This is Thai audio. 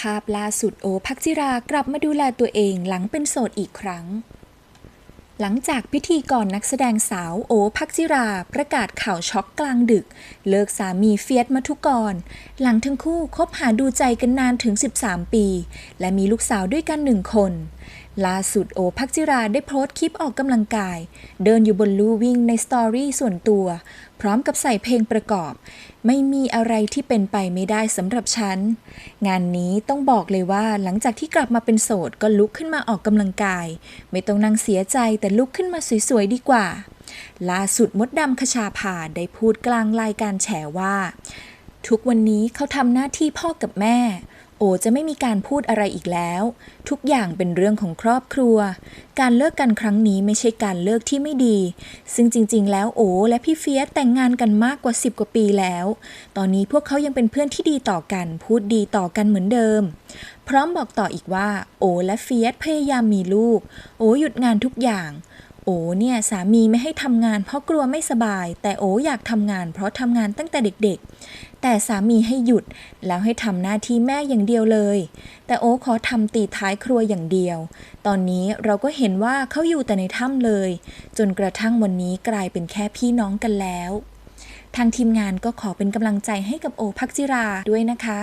ภาพล่าสุดโอภักจิรากลับมาดูแลตัวเองหลังเป็นโสดอีกครั้ง หลังจากพิธีกรนักแสดงสาวโอภักจิราประกาศข่าวช็อกกลางดึก เลิกสามีเฟียสมาทุกร หลังทั้งคู่คบหาดูใจกันนานถึง 13 ปี และมีลูกสาวด้วยกันหนึ่งคน ล่าสุดโอภักจิราได้โพสต์คลิปออกกำลังกาย เดินอยู่บนลู่วิ่งในสตอรี่ส่วนตัว พร้อมกับใส่เพลงประกอบ ไม่มีอะไรที่เป็นไปไม่ได้สำหรับฉัน งานนี้ต้องบอกเลยว่าหลังจากที่กลับมาเป็นโสดก็ลุกขึ้นมาออกกำลังกาย ไม่ต้องนั่งเสียใจแต่ลุกขึ้นมาสวยๆดีกว่า ล่าสุดมดดำคชาภาได้พูดกลางรายการแฉว่า ทุกวันนี้เขาทำหน้าที่พ่อกับแม่ โอจะไม่มีการพูดอะไรอีกแล้ว ทุกอย่างเป็นเรื่องของครอบครัว การเลิกกันครั้งนี้ไม่ใช่การเลิกที่ไม่ดี ซึ่งจริง ๆ แล้วโอและพี่เฟียสแต่งงานกันมากกว่า 10 กว่าปีแล้ว ตอนนี้พวกเขายังเป็นเพื่อนที่ดีต่อกัน พูดดีต่อกันเหมือนเดิม พร้อมบอกต่ออีกว่า โอและเฟียสพยายามมีลูก โอหยุดงานทุกอย่าง โอเนี่ยสามีไม่ให้ทำงานเพราะกลัวไม่สบาย แต่โออยากทำงานเพราะทำงานตั้งแต่เด็กๆ แต่สามีให้หยุดแล้วให้ทำหน้าที่แม่อย่างเดียวเลย แต่โอขอทำตีท้ายครัวอย่างเดียว ตอนนี้เราก็เห็นว่าเขาอยู่แต่ในถ้ำเลย จนกระทั่งวันนี้กลายเป็นแค่พี่น้องกันแล้ว ทางทีมงานก็ขอเป็นกำลังใจให้กับโอภักจิราด้วยนะคะ